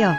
안녕하세요.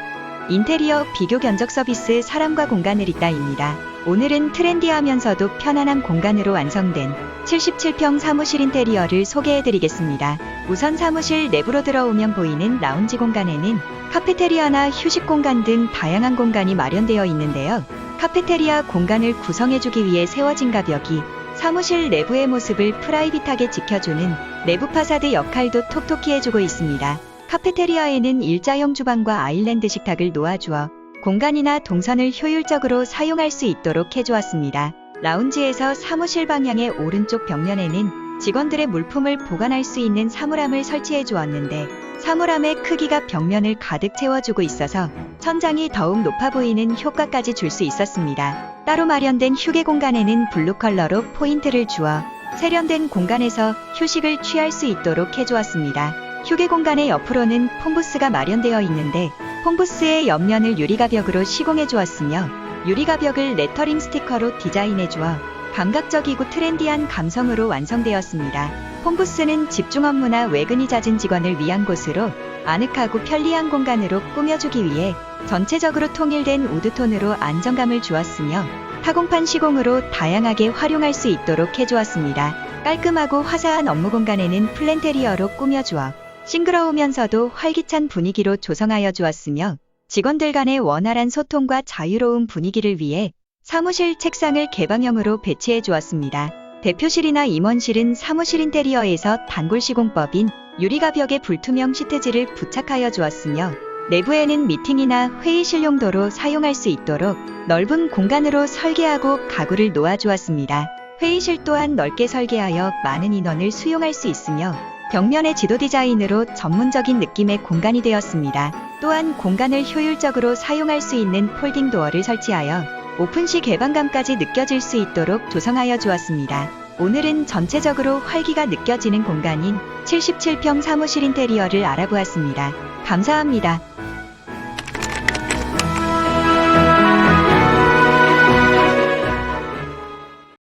인테리어 비교 견적 서비스 사람과 공간을 있다입니다. 오늘은 트렌디하면서도 편안한 공간으로 완성된 77평 사무실 인테리어를 소개해드리겠습니다. 우선 사무실 내부로 들어오면 보이는 라운지 공간에는 카페테리아나 휴식 공간 등 다양한 공간이 마련되어 있는데요. 카페테리아 공간을 구성해주기 위해 세워진 가벽이 사무실 내부의 모습을 프라이빗하게 지켜주는 내부 파사드 역할도 톡톡히 해주고 있습니다. 카페테리아에는 일자형 주방과 아일랜드 식탁을 놓아주어 공간이나 동선을 효율적으로 사용할 수 있도록 해주었습니다. 라운지에서 사무실 방향의 오른쪽 벽면에는 직원들의 물품을 보관할 수 있는 사물함을 설치해 주었는데 사물함의 크기가 벽면을 가득 채워주고 있어서 천장이 더욱 높아 보이는 효과까지 줄 수 있었습니다. 따로 마련된 휴게 공간에는 블루 컬러로 포인트를 주어 세련된 공간에서 휴식을 취할 수 있도록 해주었습니다. 휴게 공간의 옆으로는 폼부스가 마련되어 있는데 폼부스의 옆면을 유리가벽으로 시공해 주었으며 유리가벽을 레터링 스티커로 디자인해 주어 감각적이고 트렌디한 감성으로 완성되었습니다. 폼부스는 집중 업무나 외근이 잦은 직원을 위한 곳으로 아늑하고 편리한 공간으로 꾸며주기 위해 전체적으로 통일된 우드톤으로 안정감을 주었으며 타공판 시공으로 다양하게 활용할 수 있도록 해주었습니다. 깔끔하고 화사한 업무 공간에는 플랜테리어로 꾸며주어 싱그러우면서도 활기찬 분위기로 조성하여 주었으며 직원들 간의 원활한 소통과 자유로운 분위기를 위해 사무실 책상을 개방형으로 배치해 주었습니다. 대표실이나 임원실은 사무실 인테리어에서 단골 시공법인 유리가벽에 불투명 시트지를 부착하여 주었으며 내부에는 미팅이나 회의실 용도로 사용할 수 있도록 넓은 공간으로 설계하고 가구를 놓아 주었습니다. 회의실 또한 넓게 설계하여 많은 인원을 수용할 수 있으며 벽면의 지도 디자인으로 전문적인 느낌의 공간이 되었습니다. 또한 공간을 효율적으로 사용할 수 있는 폴딩 도어를 설치하여 오픈 시 개방감까지 느껴질 수 있도록 조성하여 주었습니다. 오늘은 전체적으로 활기가 느껴지는 공간인 77평 사무실 인테리어를 알아보았습니다. 감사합니다.